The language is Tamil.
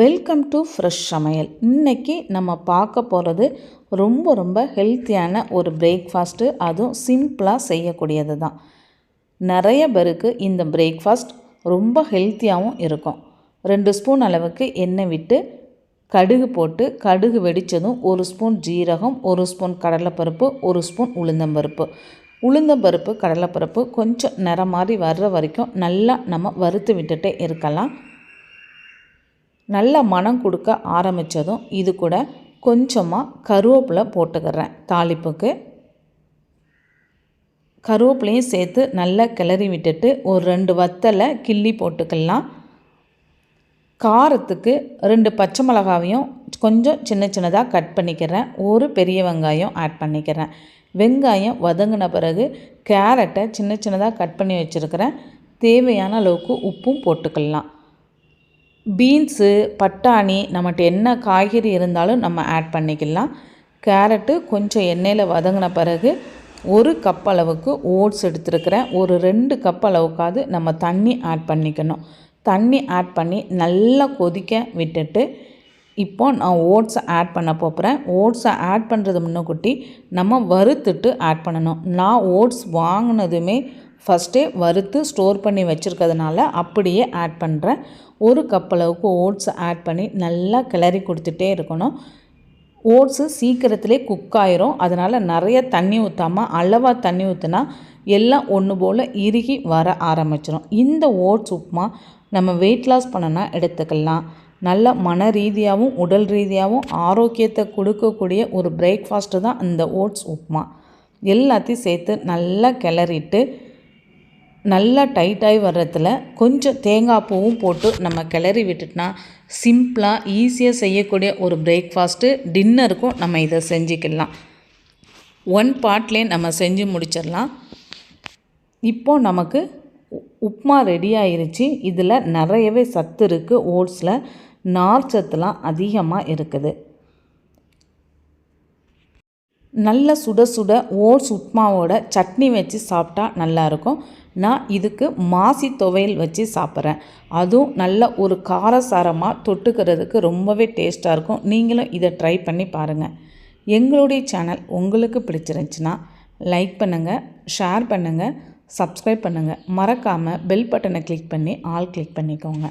வெல்கம் டு ஃப்ரெஷ் சமையல். இன்றைக்கி நம்ம பார்க்க போகிறது ரொம்ப ரொம்ப ஹெல்த்தியான ஒரு பிரேக்ஃபாஸ்ட்டு அதுவும் சிம்பிளாக செய்யக்கூடியது தான். நிறைய பேருக்கு இந்த பிரேக்ஃபாஸ்ட் ரொம்ப ஹெல்த்தியாகவும் இருக்கும். ரெண்டு ஸ்பூன் அளவுக்கு எண்ணெய் விட்டு கடுகு போட்டு கடுகு வெடித்ததும் ஒரு ஸ்பூன் ஜீரகம் ஒரு ஸ்பூன் கடலைப்பருப்பு ஒரு ஸ்பூன் உளுந்தம்பருப்பு. உளுந்தம்பருப்பு கடலைப்பருப்பு கொஞ்சம் நிறம் மாதிரி வர்ற வரைக்கும் நல்லா நம்ம வறுத்து விட்டுட்டே இருக்கலாம். நல்ல மனம் கொடுக்க ஆரம்பித்ததும் இது கூட கொஞ்சமாக கருவேப்பிலை போட்டுக்கிறேன். தாளிப்புக்கு. கருவேப்பிலையும் சேர்த்து நல்லா கிளறி விட்டுட்டு ஒரு ரெண்டு வத்தலை கிள்ளி போட்டுக்கலாம். காரத்துக்கு ரெண்டு பச்சை மிளகாவையும் கொஞ்சம் சின்ன சின்னதாக கட் பண்ணிக்கிறேன். ஒரு பெரிய வெங்காயம் ஆட் பண்ணிக்கிறேன். வெங்காயம் வதங்கின பிறகு கேரட்டை சின்ன சின்னதாக கட் பண்ணி வச்சுருக்கிறேன். தேவையான அளவுக்கு உப்பும் போட்டுக்கலாம். பீன்ஸு பட்டாணி நம்மகிட்ட என்ன காய்கறி இருந்தாலும் நம்ம ஆட் பண்ணிக்கலாம். கேரட்டு கொஞ்சம் எண்ணெயில் வதங்கின பிறகு ஒரு கப் அளவுக்கு ஓட்ஸ் எடுத்துருக்கிறேன். ஒரு ரெண்டு கப் அளவுக்காவது நம்ம தண்ணி ஆட் பண்ணிக்கணும். தண்ணி ஆட் பண்ணி நல்லா கொதிக்க விட்டுட்டு இப்போ நான் ஓட்ஸை ஆட் பண்ண போகிறேன் ஓட்ஸை ஆட் பண்ணுறது முன்னக்கூட்டி நம்ம வறுத்துட்டு ஆட் பண்ணணும். நான் ஓட்ஸ் வாங்கினதுமே ஃபஸ்ட்டே வறுத்து ஸ்டோர் பண்ணி வச்சுருக்கிறதுனால அப்படியே ஆட் பண்ணுறேன் ஒரு கப் அளவுக்கு ஓட்ஸ் ஆட் பண்ணி நல்லா கிளறி கொடுத்துட்டே இருக்கணும். ஓட்ஸு சீக்கிரத்திலே குக் ஆயிரும். அதனால் நிறைய தண்ணி ஊற்றாமல் அளவாக தண்ணி ஊற்றினா எல்லாம் ஒன்று போல் இறுகி வர ஆரம்பிச்சிடும் இந்த ஓட்ஸ் உப்புமா நம்ம வெயிட் லாஸ் பண்ணனா எடுத்துக்கலாம். நல்ல மன ரீதியாகவும் உடல் ரீதியாகவும் ஆரோக்கியத்தை கொடுக்கக்கூடிய ஒரு பிரேக்ஃபாஸ்ட்டு தான் இந்த ஓட்ஸ் உப்புமா. எல்லாத்தையும் சேர்த்து நல்லா கிளறிட்டு நல்லா டைட்டாகி வர்றதுல கொஞ்சம் தேங்காய் பூவும் போட்டு நம்ம கிளறி விட்டுட்டோன்னா சிம்பிளாக ஈஸியாக செய்யக்கூடிய ஒரு பிரேக்ஃபாஸ்ட்டு டின்னருக்கும் நம்ம இதை செஞ்சுக்கலாம். ஒன் பாட்லேயே நம்ம செஞ்சு முடிச்சிடலாம். இப்போது நமக்கு உப்மா ரெடி ஆயிருச்சு. இதில் நிறையவே சத்து இருக்குது ஓட்ஸில் நார் சத்துலாம் அதிகமாக இருக்குது. நல்ல சுட சுட ஓட்ஸ் உப்மாவோட சட்னி வச்சு சாப்பிட்டா நல்லாயிருக்கும். நான் இதுக்கு மாசி துவையல் வச்சு சாப்பிட்றேன். அதுவும் நல்ல ஒரு காரசாரமாக தொட்டுக்கிறதுக்கு ரொம்பவே டேஸ்ட்டாக இருக்கும். நீங்களும் இதை ட்ரை பண்ணி பாருங்கள் எங்களுடைய சேனல் உங்களுக்கு பிடிச்சிருந்துச்சின்னா லைக் பண்ணுங்கள் ஷேர் பண்ணுங்கள் சப்ஸ்கிரைப் பண்ணுங்கள் மறக்காமல் பெல் பட்டனை கிளிக் பண்ணி ஆல் கிளிக் பண்ணிக்கோங்க.